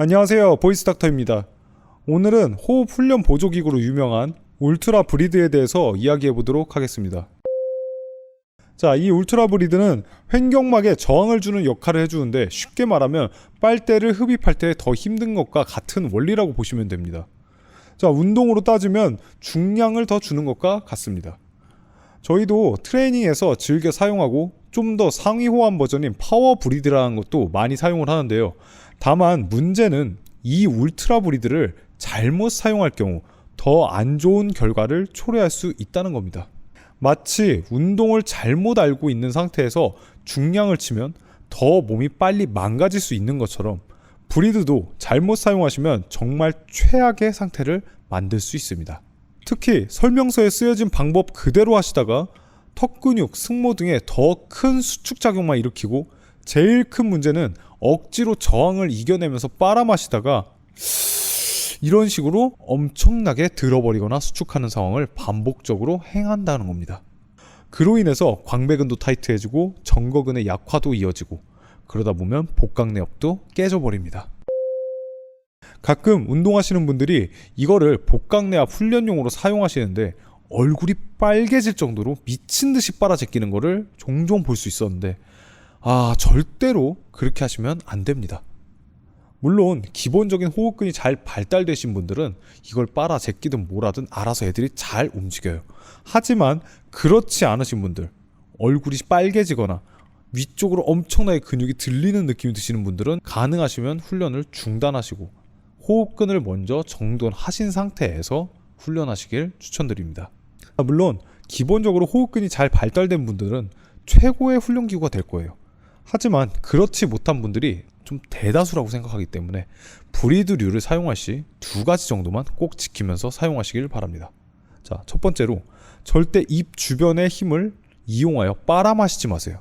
안녕하세요. 보이스 닥터입니다. 오늘은 호흡 훈련 보조기구로 유명한 울트라 브리드에 대해서 이야기해 보도록 하겠습니다. 자, 이 울트라 브리드는 횡격막에 저항을 주는 역할을 해주는데 쉽게 말하면 빨대를 흡입할 때 더 힘든 것과 같은 원리라고 보시면 됩니다. 자, 운동으로 따지면 중량을 더 주는 것과 같습니다. 저희도 트레이닝에서 즐겨 사용하고 좀 더 상위 호환 버전인 파워 브리드라는 것도 많이 사용을 하는데요. 다만 문제는 이 울트라 브리드를 잘못 사용할 경우 더 안 좋은 결과를 초래할 수 있다는 겁니다. 마치 운동을 잘못 알고 있는 상태에서 중량을 치면 더 몸이 빨리 망가질 수 있는 것처럼 브리드도 잘못 사용하시면 정말 최악의 상태를 만들 수 있습니다. 특히 설명서에 쓰여진 방법 그대로 하시다가 턱 근육, 승모 등에 더큰 수축 작용만 일으키고 제일 큰 문제는 억지로 저항을 이겨내면서 빨아마시다가 이런 식으로 엄청나게 들어버리거나 수축하는 상황을 반복적으로 행한다는 겁니다. 그로 인해서 광배근도 타이트해지고 정거근의 약화도 이어지고 그러다 보면 복강내엽도 깨져버립니다. 가끔 운동하시는 분들이 이거를 복강 내압 훈련용으로 사용하시는데 얼굴이 빨개질 정도로 미친 듯이 빨아 제끼는 거를 종종 볼 수 있었는데 아 절대로 그렇게 하시면 안 됩니다. 물론 기본적인 호흡근이 잘 발달되신 분들은 이걸 빨아 제끼든 뭐라든 알아서 애들이 잘 움직여요. 하지만 그렇지 않으신 분들 얼굴이 빨개지거나 위쪽으로 엄청나게 근육이 들리는 느낌이 드시는 분들은 가능하시면 훈련을 중단하시고 호흡근을 먼저 정돈하신 상태에서 훈련하시길 추천드립니다. 아, 물론 기본적으로 호흡근이 잘 발달된 분들은 최고의 훈련기구가 될 거예요. 하지만 그렇지 못한 분들이 좀 대다수라고 생각하기 때문에 브리드류를 사용할 시 두 가지 정도만 꼭 지키면서 사용하시길 바랍니다. 자, 첫 번째로 절대 입 주변의 힘을 이용하여 빨아마시지 마세요.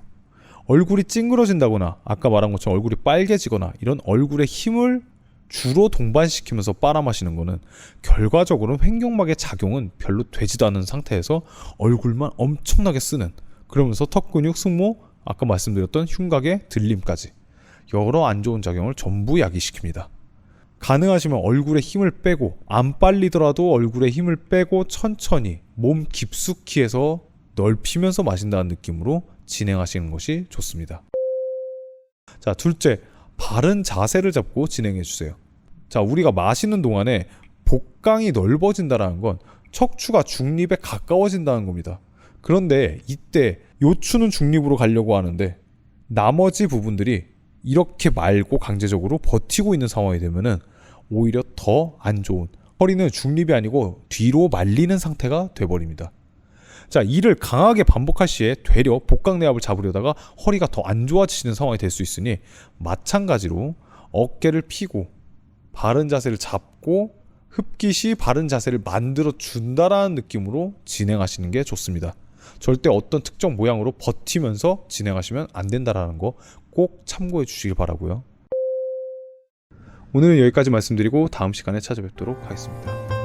얼굴이 찡그러진다거나 아까 말한 것처럼 얼굴이 빨개지거나 이런 얼굴에 힘을 주로 동반시키면서 빨아마시는 거는 결과적으로 횡격막의 작용은 별로 되지도 않은 상태에서 얼굴만 엄청나게 쓰는 그러면서 턱 근육, 승모, 아까 말씀드렸던 흉곽의 들림까지 여러 안 좋은 작용을 전부 야기시킵니다. 가능하시면 얼굴에 힘을 빼고 안 빨리더라도 얼굴에 힘을 빼고 천천히 몸 깊숙이 해서 넓히면서 마신다는 느낌으로 진행하시는 것이 좋습니다. 자, 둘째, 바른 자세를 잡고 진행해 주세요. 자, 우리가 마시는 동안에 복강이 넓어진다라는 건 척추가 중립에 가까워진다는 겁니다. 그런데 이때 요추는 중립으로 가려고 하는데 나머지 부분들이 이렇게 말고 강제적으로 버티고 있는 상황이 되면은 오히려 더 안 좋은 허리는 중립이 아니고 뒤로 말리는 상태가 돼버립니다. 자, 이를 강하게 반복할 시에 되려 복강 내압을 잡으려다가 허리가 더 안 좋아지는 상황이 될 수 있으니 마찬가지로 어깨를 펴고 바른 자세를 잡고 흡기 시 바른 자세를 만들어 준다라는 느낌으로 진행하시는 게 좋습니다. 절대 어떤 특정 모양으로 버티면서 진행하시면 안 된다라는 거 꼭 참고해 주시길 바라고요. 오늘은 여기까지 말씀드리고 다음 시간에 찾아뵙도록 하겠습니다.